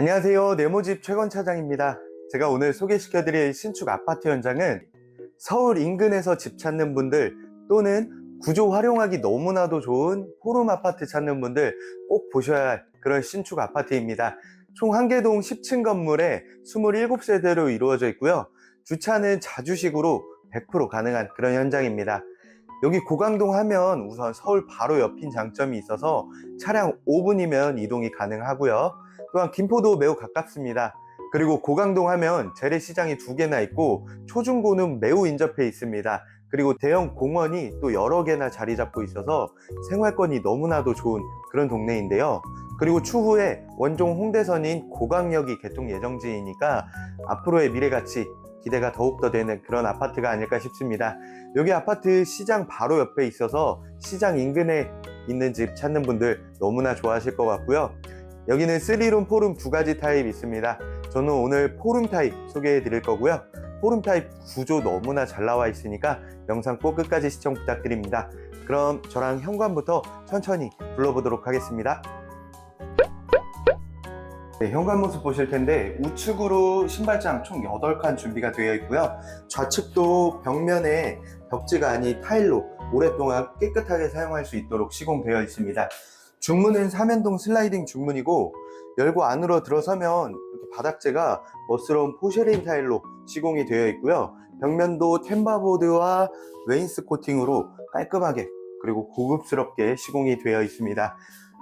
안녕하세요. 네모집 최건 차장입니다. 제가 오늘 소개시켜드릴 신축 아파트 현장은 서울 인근에서 집 찾는 분들 또는 구조 활용하기 너무나도 좋은 포름 아파트 찾는 분들 꼭 보셔야 할 그런 신축 아파트입니다. 총 한개동 10층 건물에 27세대로 이루어져 있고요. 주차는 자주식으로 100% 가능한 그런 현장입니다. 여기 고강동 하면 우선 서울 바로 옆인 장점이 있어서 차량 5분이면 이동이 가능하고요. 또한 김포도 매우 가깝습니다. 그리고 고강동 하면 재래시장이 두 개나 있고 초중고는 매우 인접해 있습니다. 그리고 대형 공원이 또 여러 개나 자리 잡고 있어서 생활권이 너무나도 좋은 그런 동네인데요. 그리고 추후에 원종 홍대선인 고강역이 개통 예정지이니까 앞으로의 미래 가치 기대가 더욱더 되는 그런 아파트가 아닐까 싶습니다. 여기 아파트 시장 바로 옆에 있어서 시장 인근에 있는 집 찾는 분들 너무나 좋아하실 것 같고요. 여기는 3룸, 4룸 두 가지 타입 있습니다. 저는 오늘 포룸 타입 소개해 드릴 거고요. 포룸 타입 구조 너무나 잘 나와 있으니까 영상 꼭 끝까지 시청 부탁드립니다. 그럼 저랑 현관부터 천천히 불러보도록 하겠습니다. 네, 현관 모습 보실 텐데 우측으로 신발장 총 8칸 준비가 되어 있고요. 좌측도 벽면에 벽지가 아닌 타일로 오랫동안 깨끗하게 사용할 수 있도록 시공되어 있습니다. 중문은 삼연동 슬라이딩 중문이고 열고 안으로 들어서면 이렇게 바닥재가 멋스러운 포쉐린 타일로 시공이 되어 있고요. 벽면도 템바보드와 웨인스 코팅으로 깔끔하게 그리고 고급스럽게 시공이 되어 있습니다.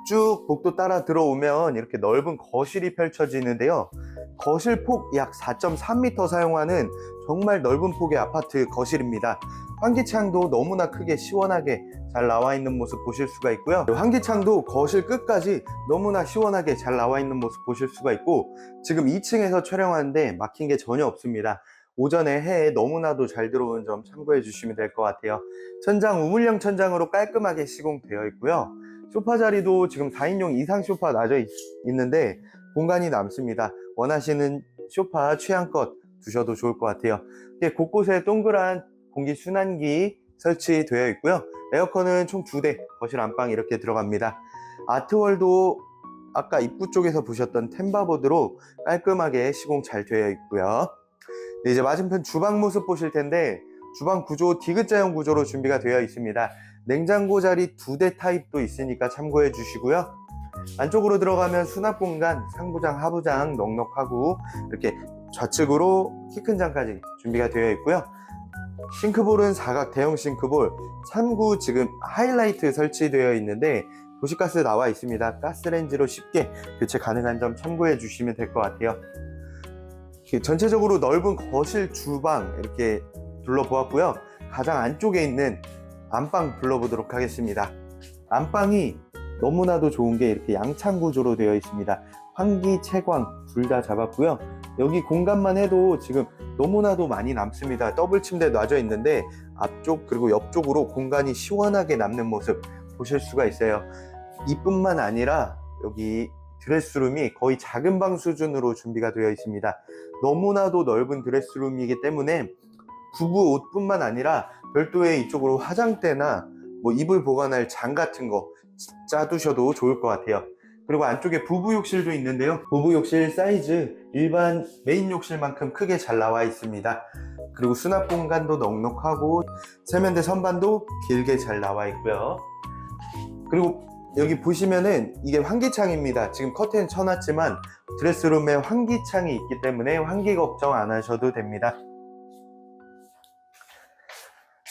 쭉 복도 따라 들어오면 이렇게 넓은 거실이 펼쳐지는데요. 거실 폭 약 4.3m 사용하는 정말 넓은 폭의 아파트 거실입니다. 환기창도 너무나 크게 시원하게 잘 나와 있는 모습 보실 수가 있고요. 환기창도 거실 끝까지 너무나 시원하게 잘 나와 있는 모습 보실 수가 있고 지금 2층에서 촬영하는데 막힌 게 전혀 없습니다. 오전에 해에 너무나도 잘 들어오는 점 참고해 주시면 될 것 같아요. 천장 우물형 천장으로 깔끔하게 시공되어 있고요. 소파 자리도 지금 4인용 이상 소파 놔져 있, 있는데 공간이 남습니다. 원하시는 소파 취향껏 두셔도 좋을 것 같아요. 곳곳에 동그란 공기 순환기 설치되어 있고요. 에어컨은 총 두 대 거실 안방 이렇게 들어갑니다. 아트월도 아까 입구 쪽에서 보셨던 템바보드로 깔끔하게 시공 잘 되어 있고요. 네, 이제 맞은편 주방 모습 보실 텐데 주방 구조 디귿자형 구조로 준비가 되어 있습니다. 냉장고 자리 두 대 타입도 있으니까 참고해 주시고요. 안쪽으로 들어가면 수납 공간, 상부장, 하부장 넉넉하고 이렇게 좌측으로 키 큰 장까지 준비가 되어 있고요. 싱크볼은 사각 대형 싱크볼, 3구 지금 하이라이트 설치되어 있는데 도시가스 나와 있습니다. 가스레인지로 쉽게 교체 가능한 점 참고해 주시면 될 것 같아요. 전체적으로 넓은 거실, 주방 이렇게 둘러보았고요. 가장 안쪽에 있는 안방 불러보도록 하겠습니다. 안방이 너무나도 좋은 게 이렇게 양창 구조로 되어 있습니다. 환기, 채광 둘 다 잡았고요. 여기 공간만 해도 지금 너무나도 많이 남습니다. 더블 침대 놔져 있는데 앞쪽 그리고 옆쪽으로 공간이 시원하게 남는 모습 보실 수가 있어요. 이뿐만 아니라 여기 드레스룸이 거의 작은 방 수준으로 준비가 되어 있습니다. 너무나도 넓은 드레스룸이기 때문에 부부 옷뿐만 아니라 별도의 이쪽으로 화장대나 뭐 이불 보관할 장 같은 거 짜두셔도 좋을 것 같아요. 그리고 안쪽에 부부 욕실도 있는데요. 부부 욕실 사이즈 일반 메인 욕실만큼 크게 잘 나와 있습니다. 그리고 수납 공간도 넉넉하고 세면대 선반도 길게 잘 나와 있고요. 그리고 여기 보시면은 이게 환기창입니다. 지금 커튼 쳐놨지만 드레스룸에 환기창이 있기 때문에 환기 걱정 안 하셔도 됩니다.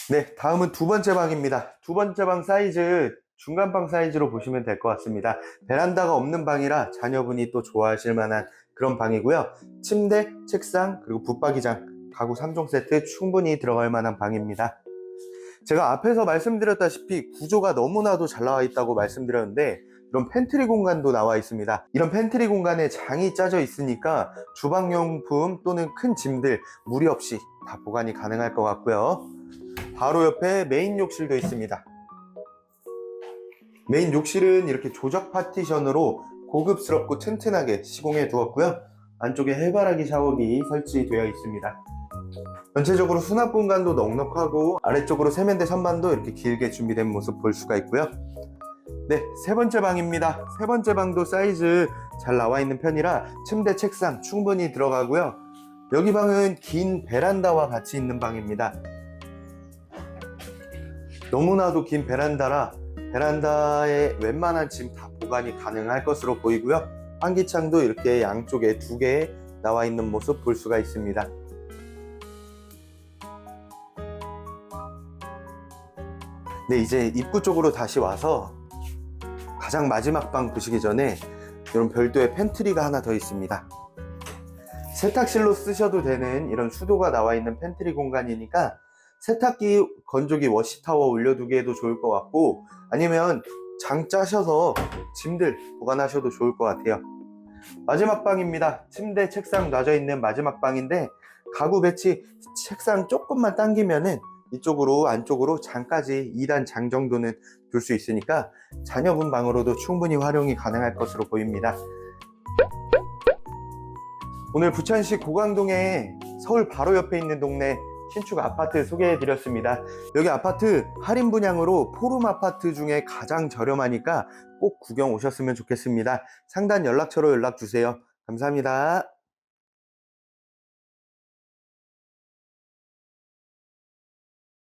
네, 다음은 두 번째 방입니다. 두 번째 방 사이즈 중간 방 사이즈로 보시면 될 것 같습니다. 베란다가 없는 방이라 자녀분이 또 좋아하실 만한 그런 방이고요. 침대, 책상, 그리고 붙박이장, 가구 3종 세트 충분히 들어갈 만한 방입니다. 제가 앞에서 말씀드렸다시피 구조가 너무나도 잘 나와 있다고 말씀드렸는데 이런 팬트리 공간도 나와 있습니다. 이런 팬트리 공간에 장이 짜져 있으니까 주방용품 또는 큰 짐들 무리 없이 다 보관이 가능할 것 같고요. 바로 옆에 메인 욕실도 있습니다. 메인 욕실은 이렇게 조적 파티션으로 고급스럽고 튼튼하게 시공해 두었고요. 안쪽에 해바라기 샤워기 설치되어 있습니다. 전체적으로 수납 공간도 넉넉하고 아래쪽으로 세면대 선반도 이렇게 길게 준비된 모습 볼 수가 있고요. 네, 세 번째 방입니다. 세 번째 방도 사이즈 잘 나와 있는 편이라 침대, 책상 충분히 들어가고요. 여기 방은 긴 베란다와 같이 있는 방입니다. 너무나도 긴 베란다라 베란다에 웬만한 짐 다 보관이 가능할 것으로 보이고요. 환기창도 이렇게 양쪽에 두 개 나와 있는 모습 볼 수가 있습니다. 네, 이제 입구 쪽으로 다시 와서 가장 마지막 방 보시기 전에 이런 별도의 팬트리가 하나 더 있습니다. 세탁실로 쓰셔도 되는 이런 수도가 나와 있는 팬트리 공간이니까 세탁기, 건조기, 워시타워 올려두기에도 좋을 것 같고 아니면 장 짜셔서 짐들 보관하셔도 좋을 것 같아요. 마지막 방입니다. 침대, 책상 놔져 있는 마지막 방인데 가구 배치 책상 조금만 당기면은 이쪽으로 안쪽으로 장까지 2단 장 정도는 둘 수 있으니까 자녀분 방으로도 충분히 활용이 가능할 것으로 보입니다. 오늘 부천시 고강동에 서울 바로 옆에 있는 동네 신축 아파트 소개해 드렸습니다. 여기 아파트 할인 분양으로 포룸 아파트 중에 가장 저렴하니까 꼭 구경 오셨으면 좋겠습니다. 상단 연락처로 연락 주세요. 감사합니다.